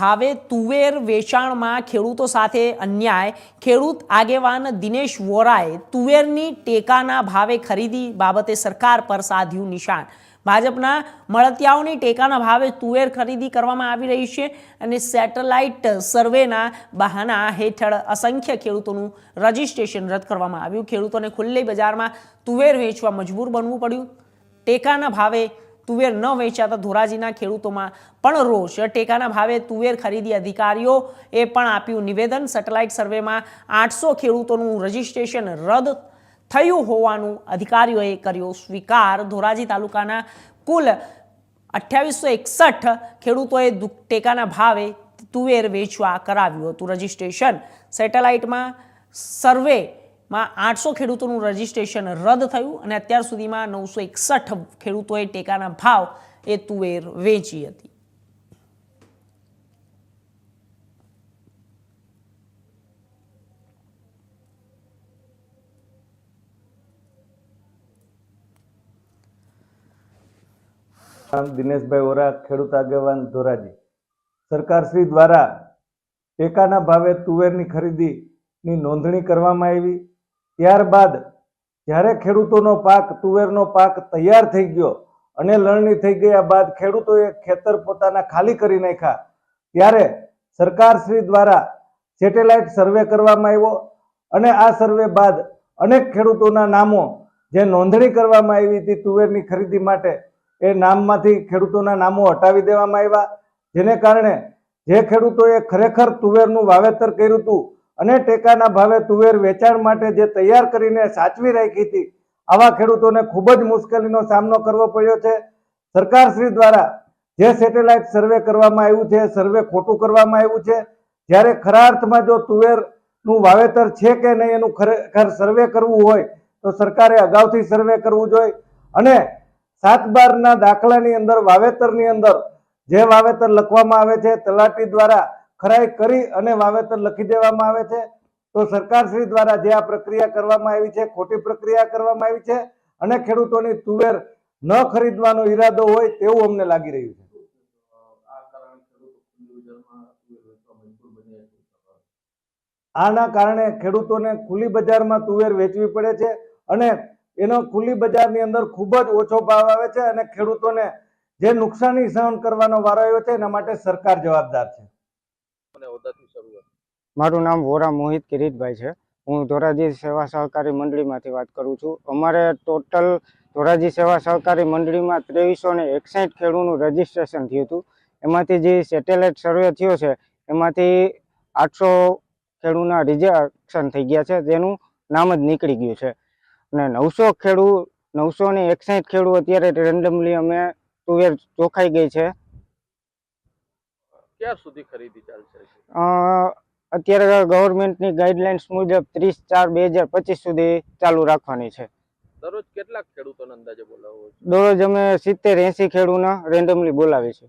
ભાવે તુવેર વેચાણમાં ખેડૂતો સાથે અન્યાય. ખેડૂત આગેવાન દિનેશ વોરાએ તુવેરની ટેકાના ભાવે ખરીદી બાબતે સરકાર પર સાધ્યું નિશાન. ભાજપના મળતિયાઓની ટેકાના ભાવે તુવેર ખરીદી કરવામાં આવી રહી છે અને સેટેલાઇટ સર્વેના બહાના હેઠળ અસંખ્ય ખેડૂતોનું રજિસ્ટ્રેશન રદ કરવામાં આવ્યું. ખેડૂતોને ખુલ્લી બજારમાં તુવેર વેચવા મજબૂર બનવું પડ્યું. ટેકાના ભાવે તુવેર ન વેચાતા ધોરાજીના ખેડૂતોમાં પણ રોષ. ટેકાના ભાવે તુવેર ખરીદી અધિકારીઓએ પણ આપ્યું નિવેદન. સેટેલાઇટ સર્વેમાં આઠસો ખેડૂતોનું રજિસ્ટ્રેશન રદ થયું હોવાનું અધિકારીઓએ કર્યો સ્વીકાર. ધોરાજી તાલુકાના કુલ અઠ્યાવીસો એકસઠ ખેડૂતોએ ટેકાના ભાવે તુવેર વેચવા કરાવ્યું હતું રજિસ્ટ્રેશન. સેટેલાઇટમાં સર્વેમાં આઠસો ખેડૂતોનું રજીસ્ટ્રેશન રદ થયું અને અત્યાર સુધીમાં નવસો એકસઠ ખેડૂતોએ ટેકાના ભાવ એ તુવેર વેચી હતી. દિનેશભાઈ ઓરા ખેડૂત આગેવાન ધોરાજી. સરકારશ્રી દ્વારા ટેકાના ભાવે તુવેરની ખરીદીની નોંધણી કરવામાં આવી. ત્યારબાદ જ્યારે ખેડૂતોનો પાક, તુવેરનો પાક તૈયાર થઈ ગયો અને લણણી થઈ ગયા બાદ ખેડૂતોએ ખેતર પોતાના ખાલી કરી નાખ્યા, ત્યારે સરકારશ્રી દ્વારા સેટેલાઇટ સર્વે કરવામાં આવ્યો અને આ સર્વે બાદ અનેક ખેડૂતોના નામો જે નોંધણી કરવામાં આવી હતી તુવેરની ખરીદી માટે, એ નામમાંથી ખેડૂતોના નામો હટાવી દેવામાં આવ્યા. જેને કારણે જે ખેડૂતોએ ખરેખર તુવેરનું વાવેતર કર્યું હતું અને ટેકાના ભાવે તુવેર વેચાણ માટે જે તૈયાર કરીને સાચવી રાખી હતી, આવા ખેડૂતોને ખૂબ જ મુશ્કેલીનો સામનો કરવો પડ્યો છે. સરકારશ્રી દ્વારા જે સેટેલાઇટ સર્વે કરવામાં આવ્યું છે, સર્વે ખોટું કરવામાં આવ્યું છે, જ્યારે ખરા અર્થમાં જો તુવેરનું વાવેતર છે કે નહીં એનું ખરેખર સર્વે કરવું હોય, તો સરકારે અગાઉથી સર્વે કરવું જોઈએ. અને સાત બારના દાખલાની અંદર, વાવેતરની અંદર જે વાવેતર લખવામાં આવે છે, તલાટી દ્વારા ખરાઈ કરી અને વાવેતર લખી દેવામાં આવે છે. તો સરકારશ્રી દ્વારા જે આ પ્રક્રિયા કરવામાં આવી છે, ખોટી પ્રક્રિયા કરવામાં આવી છે અને ખેડૂતોની તુવેર ન ખરીદવાનો ઈરાદો હોય તેવું અમને લાગી રહ્યું છે. આના કારણે ખેડૂતોને ખુલ્લી બજારમાં તુવેર વેચવી પડે છે અને એનો ખુલ્લી બજારની અંદર ખૂબ જ ઓછો ભાવ આવે છે અને ખેડૂતોને જે નુકસાની સહન કરવાનો વારો આવ્યો છે એના માટે સરકાર જવાબદાર છે. મારું નામ વોરા મોહિત કિરીટભાઈ છે. હું ધોરાજી સેવા સહકારી મંડળીમાંથી વાત કરું છું. અમારે ટોટલ ધોરાજી સેવા સહકારી મંડળીમાં ત્રેવીસો ને એકસાઠ ખેડૂતનું રજીસ્ટ્રેશન થયું હતું. એમાંથી જે સેટેલાઇટ સર્વે થયો છે એમાંથી આઠસો ખેડૂતના રિજેક્શન થઈ ગયા છે જેનું નામ જ નીકળી ગયું છે. અને નવસો ખેડૂત નવસો ને એકસાઠ ખેડૂત અત્યારે રેન્ડમલી અમે તુવેર ચોખાઈ ગઈ છે. ક્યાં સુધી ખરીદી ચાલશે? અત્યારે ગવર્મેન્ટની ગાઈડલાઇન્સ મુજબ ત્રીસ ચાર બે હજાર પચીસ સુધી ચાલુ રાખવાની છે. દરરોજ કેટલાક ખેડૂતોને અંદાજે બોલાવો દરરોજ અમે સિત્તેર એંસી ખેડૂતને રેન્ડમલી બોલાવીએ છે